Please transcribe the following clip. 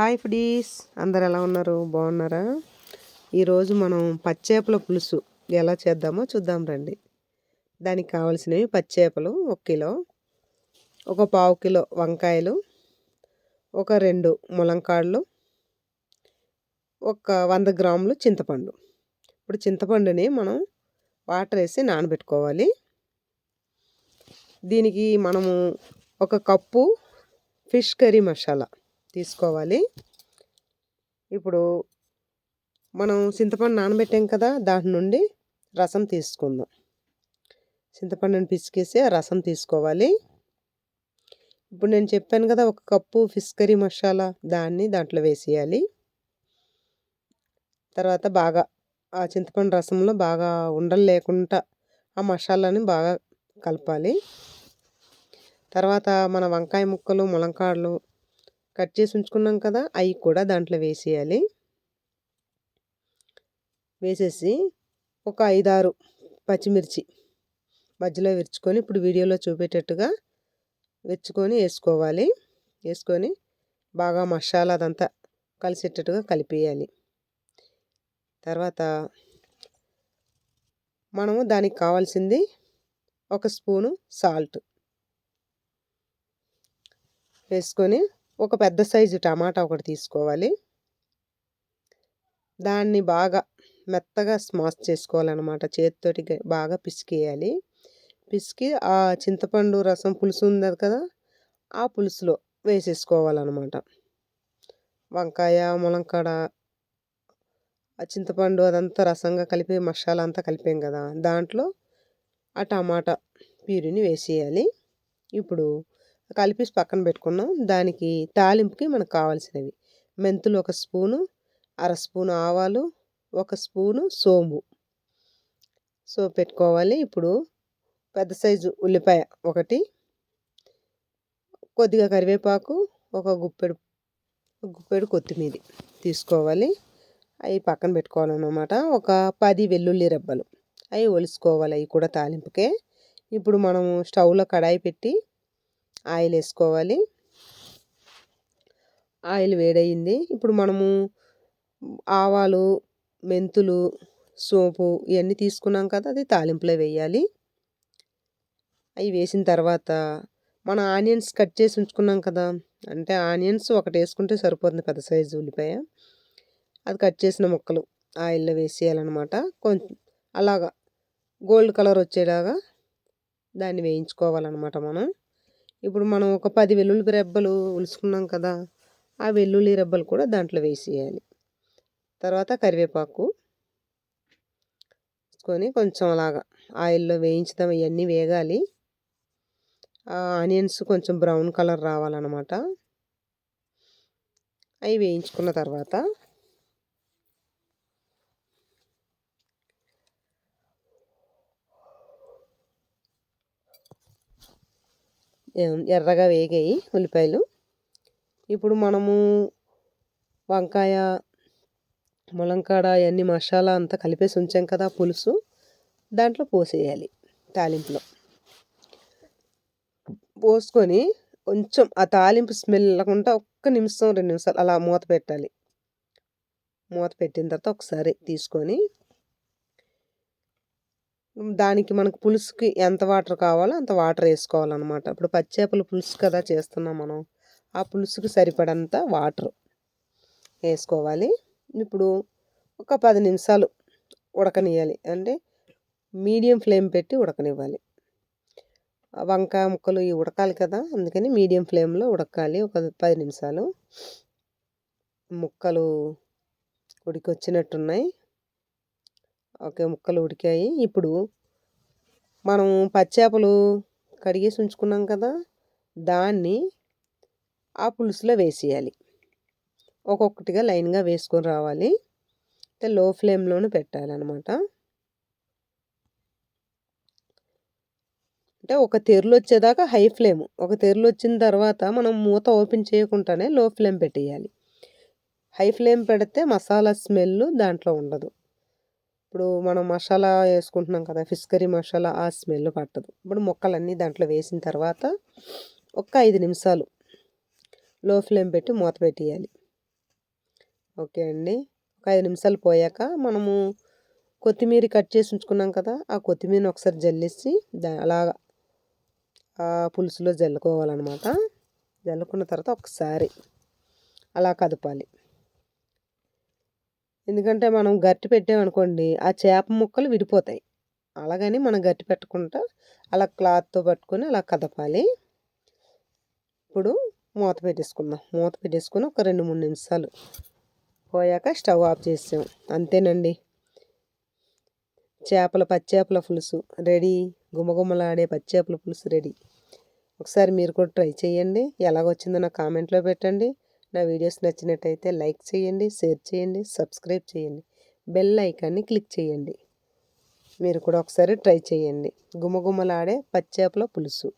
Hi foodies. అందరు ఎలా ఉన్నారు? బాగున్నారా? ఈరోజు మనం పచ్చేపల పులుసు ఎలా చేద్దామో చూద్దాం రండి. దానికి కావాల్సినవి పచ్చేపలు ఒక కిలో ఒక పావు కిలో వంకాయలు ఒక రెండు ములంకాడలు ఒక వంద గ్రాములు చింతపండు. ఇప్పుడు చింతపండుని మనం వాటర్ వేసి నానబెట్టుకోవాలి. దీనికి మనము ఒక కప్పు ఫిష్ కర్రీ మసాలా తీసుకోవాలి. ఇప్పుడు మనం చింతపండు నానబెట్టాం కదా దాని నుండి రసం తీసుకుందాం. చింతపండుని పిసికేసి ఆ రసం తీసుకోవాలి. ఇప్పుడు నేను చెప్పాను కదా ఒక కప్పు ఫిష్ కర్రీ మసాలా దాన్ని దాంట్లో వేసేయాలి. తర్వాత బాగా ఆ చింతపండు రసంలో బాగా ఉండలు లేకుండా ఆ మసాలాని బాగా కలపాలి. తర్వాత మన వంకాయ ముక్కలు ములంకాడలు కట్ చేసి ఉంచుకున్నాం కదా అవి కూడా దాంట్లో వేసేయాలి. వేసేసి ఒక ఐదారు పచ్చిమిర్చి మధ్యలో విరుచుకొని ఇప్పుడు వీడియోలో చూపేటట్టుగా విరుచుకొని వేసుకోవాలి. వేసుకొని బాగా మసాలా అదంతా కలిసేటట్టుగా కలిపేయాలి. తర్వాత మనము దానికి కావాల్సింది ఒక స్పూను సాల్ట్ వేసుకొని ఒక పెద్ద సైజు టమాటా ఒకటి తీసుకోవాలి. దాన్ని బాగా మెత్తగా స్మాష్ చేసుకోవాలన్నమాట. చేతితోటి బాగా పిసికేయాలి. పిసికి ఆ చింతపండు రసం పులుసు ఉంది కదా ఆ పులుసులో వేసేసుకోవాలన్నమాట. వంకాయ ములంకాడ ఆ చింతపండు అదంతా రసంగా కలిపి మసాలా అంతా కలిపాం కదా దాంట్లో ఆ టమాటా ప్యూరిని వేసేయాలి. ఇప్పుడు కలిపి పక్కన పెట్టుకున్నాం. దానికి తాలింపుకి మనకు కావాల్సినవి. మెంతులు ఒక స్పూను అర స్పూను ఆవాలు ఒక స్పూను సోంబు సో పెట్టుకోవాలి. ఇప్పుడు పెద్ద సైజు ఉల్లిపాయ ఒకటి కొద్దిగా కరివేపాకు ఒక గుప్పెడు గుప్పెడు కొత్తిమీర తీసుకోవాలి. అవి పక్కన పెట్టుకోవాలన్నమాట. ఒక పది వెల్లుల్లి రెబ్బలు. అవి ఒలుసుకోవాలి అవి కూడా తాలింపుకే. ఇప్పుడు మనము స్టవ్లో కడాయి పెట్టి ఆయిల్ వేసుకోవాలి. ఆయిల్ వేడయింది. ఇప్పుడు మనము ఆవాలు మెంతులు సోపు ఇవన్నీ తీసుకున్నాం కదా అది తాలింపులో వేయాలి. అవి వేసిన తర్వాత మన ఆనియన్స్ కట్ చేసి ఉంచుకున్నాం కదా అంటే ఆనియన్స్ ఒకటి వేసుకుంటే సరిపోతుంది పెద్ద సైజు ఉల్లిపాయ. అది కట్ చేసిన ముక్కలు ఆయిల్లో వేసేయాలన్నమాట. కొంచెం అలాగా గోల్డ్ కలర్ వచ్చేలాగా దాన్ని వేయించుకోవాలన్నమాట మనం. ఇప్పుడు మనం ఒక పది వెల్లుల్లి రెబ్బలు ఉలుసుకున్నాం కదా ఆ వెల్లుల్లి రెబ్బలు కూడా దాంట్లో వేసేయాలి. తర్వాత కరివేపాకు వేసుకొని కొంచెం అలాగా ఆయిల్లో వేయించుదాం ఇవన్నీ వేగాలి. ఆనియన్స్ కొంచెం బ్రౌన్ కలర్ రావాలన్నమాట. అవి వేయించుకున్న తర్వాత ఎర్రగా వేగాయి ఉల్లిపాయలు. ఇప్పుడు మనము వంకాయ ములంకాడ అవన్నీ మసాలా అంతా కలిపేసి ఉంచాం కదా పులుసు. దాంట్లో పోసేయాలి తాలింపులో. పోసుకొని కొంచెం ఆ తాలింపు స్మెల్ లేకుండా ఒక్క నిమిషం రెండు నిమిషాలు అలా మూత పెట్టాలి. మూత పెట్టిన తర్వాత ఒకసారి తీసుకొని దానికి మనకు పులుసుకి ఎంత వాటర్ కావాలో అంత వాటర్ వేసుకోవాలన్నమాట. ఇప్పుడు పచ్చేపల పులుసు కదా చేస్తున్నాం మనం. ఆ పులుసుకి సరిపడంత వాటర్ వేసుకోవాలి. ఇప్పుడు ఒక పది నిమిషాలు ఉడకనివ్వాలి అంటే మీడియం ఫ్లేమ్ పెట్టి ఉడకనివ్వాలి. వంకాయ ముక్కలు ఇవి ఉడకాలి కదా అందుకని మీడియం ఫ్లేమ్లో ఉడకాలి. ఒక పది నిమిషాలు. ముక్కలు ఉడికొచ్చినట్టున్నాయి. ఓకే ముక్కలు ఉడికాయి. ఇప్పుడు మనం పచ్చేపలు కడిగేసి ఉంచుకున్నాం కదా దాన్ని ఆ పులుసులో వేసేయాలి. ఒక్కొక్కటిగా లైన్గా వేసుకొని రావాలి. అయితే లో ఫ్లేమ్లోనే పెట్టాలన్నమాట. అంటే ఒక తెరులు వచ్చేదాకా హై ఫ్లేమ్. ఒక తెరులు వచ్చిన తర్వాత మనం మూత ఓపెన్ చేయకుండానే లో ఫ్లేమ్ పెట్టేయాలి. హై ఫ్లేమ్ పెడితే మసాలా స్మెల్ దాంట్లో ఉండదు. ఇప్పుడు మనం మసాలా వేసుకుంటున్నాం కదా ఫిష్ కర్రీ మసాలా ఆ స్మెల్ పట్టదు. ఇప్పుడు ముక్కలన్నీ దాంట్లో వేసిన తర్వాత ఒక ఐదు నిమిషాలు లో ఫ్లేమ్ పెట్టి మూత పెట్టేయాలి. ఓకే అండి. ఒక ఐదు నిమిషాలు పోయాక మనము కొత్తిమీర కట్ చేసి ఉంచుకున్నాం కదా ఆ కొత్తిమీరని ఒకసారి జల్లేసి దా అలాగా ఆ పులుసులో జల్లుకోవాలన్నమాట. జల్లుకున్న తర్వాత ఒకసారి అలా కదపాలి. ఎందుకంటే మనం గట్టి పెట్టామనుకోండి ఆ చేప ముక్కలు విడిపోతాయి. అలాగని మనం గట్టి పెట్టకుండా అలా క్లాత్తో పట్టుకొని అలా కదపాలి. ఇప్పుడు మూత పెట్టేసుకుందాం. మూత పెట్టేసుకుని ఒక రెండు మూడు నిమిషాలు పోయాక స్టవ్ ఆఫ్ చేసాం అంతేనండి. చేపల పచ్చేపల పులుసు రెడీ. గుమగుమలాడే పచ్చేపల పులుసు రెడీ. ఒకసారి మీరు కూడా ట్రై చేయండి. ఎలాగొచ్చిందో నా కామెంట్లో పెట్టండి. నా వీడియోస్ నచ్చినట్టయితే లైక్ చేయండి షేర్ చేయండి సబ్స్క్రైబ్ చేయండి బెల్ ఐకాన్ని క్లిక్ చేయండి. మీరు కూడా ఒకసారి ట్రై చేయండి. గుమగుమలాడే పచ్చేపల పులుసు.